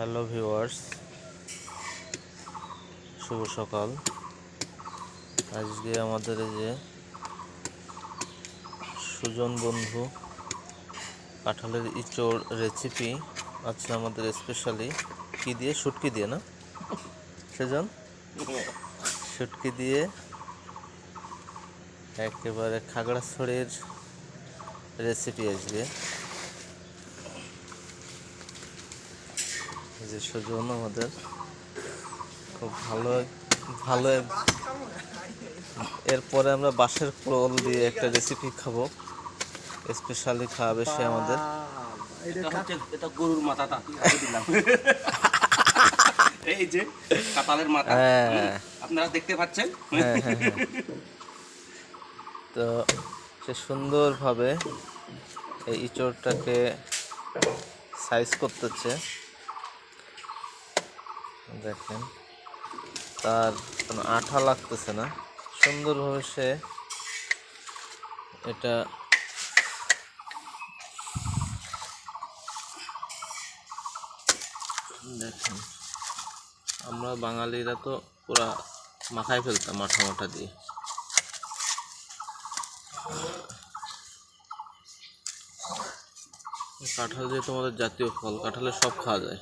Hello viewers শুভ সকাল। আজকে আমাদের এই যে সুজন বন্ধু কাঁঠালের ইচোড় রেসিপি আছে আমাদের স্পেশালি কি দিয়ে? শুটকি দিয়ে, না? সেজন? শুটকি দিয়ে একেবারে খাগড়াছড়ির রেসিপি আজকে। যে সুজন আমাদের। খুব ভালো ভালো এরপরে আমরা বাঁশের পোল দিয়ে একটা রেসিপি খাব। স্পেশালি খাওয়াবে সে আমাদের। এটা গরুর মাথাটা এই যে কাতালের মাথা। হ্যাঁ। আপনারা দেখতে পাচ্ছেন? হ্যাঁ হ্যাঁ তো সে সুন্দরভাবে এই ইঁচড়টাকে সাইজ করতেছে। দেখেন। তার কোনো আঠা লাগতেছে না। সুন্দরভাবে সে এটা দেখেন। আমরা বাঙালিরা তো পুরা মাথায় ফেলতাম মাঠা মাঠা দিয়ে। কাঁঠাল যেহেতু আমাদের জাতীয় ফল, কাঁঠালের সব খাওয়া যায়।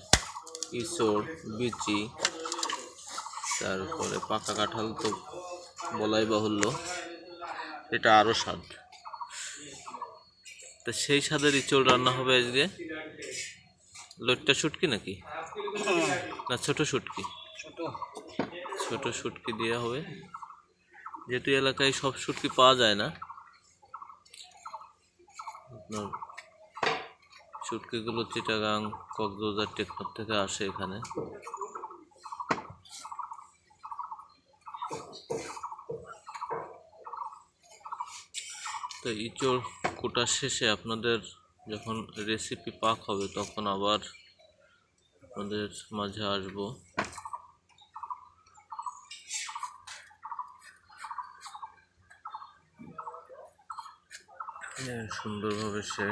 ইঁচড় বিচি তারপরে পাকা কাঁঠাল তো বলাই বাহুল্য। এটা আরও স্বাদ। তো সেই স্বাদের ইঁচড় রান্না হবে আজকে? লোটটা শুটকি নাকি? না ছোট শুটকি। ছোট। শুটকি দেওয়া হবে। যেহেতু এলাকায় সব শুটকি পাওয়া যায় না আপনার শুটকিগুলো চিটাগাং কক্সবাজার টেকনাফ থেকে আসে এখানে। তো ইঁচড় কোটা শেষে আপনাদের যখন রেসিপি পাক হবে, তখন আবার আপনাদের মাঝে আসব। সুন্দরভাবে সে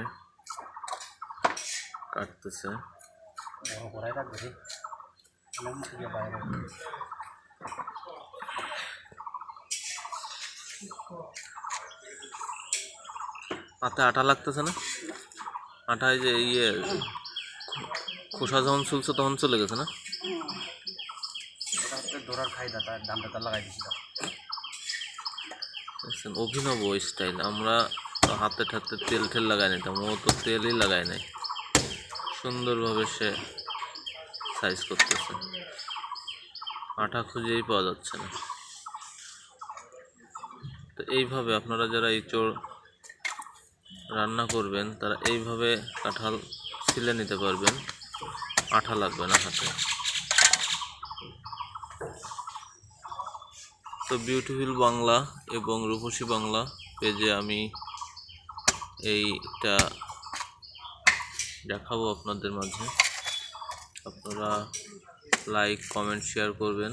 কাটতেছে। হাতে আটা লাগতেছে না? আটায় যে ইয়ে খোসা যখন চলছে তখন চলে গেছে না? দৌড়ার দামটা তার লাগাই দেখছেন, অভিনব স্টাইল আমরা হাতে ঠাতে তেল ঠেল লাগাই নিতাম ও তো তেলই লাগায় নাই। সুন্দরভাবে সে সাইজ করতেছে। আটা খুঁজেই পাওয়া যাচ্ছে না। তো এইভাবে আপনারা যারা ইঁচড় রান্না করবেন, তারা এইভাবে কাঁঠাল ছিলে নিতে পারবেন। আঠা লাগবে না হাতে। তো বিউটিফুল বাংলা এবং রূপসী বাংলা পেজে আমি এইটা দেখাবো আপনাদের মাঝে। আপনারা লাইক কমেন্ট শেয়ার করবেন।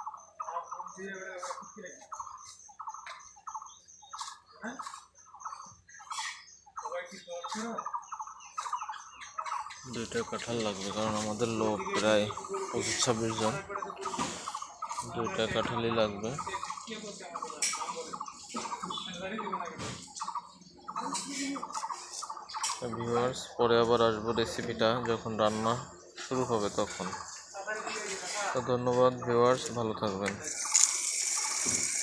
দুইটা কাঁঠাল লাগবে, কারণ আমাদের লোক প্রায় পঁচিশ ছাব্বিশ জন। দুইটা কাঁঠালই লাগবে। ভিউয়ার্স পরে আবার আসব রেসিপিটা যখন রান্না শুরু হবে তখন। তো ধন্যবাদ ভিউয়ার্স ভালো থাকবেন। you.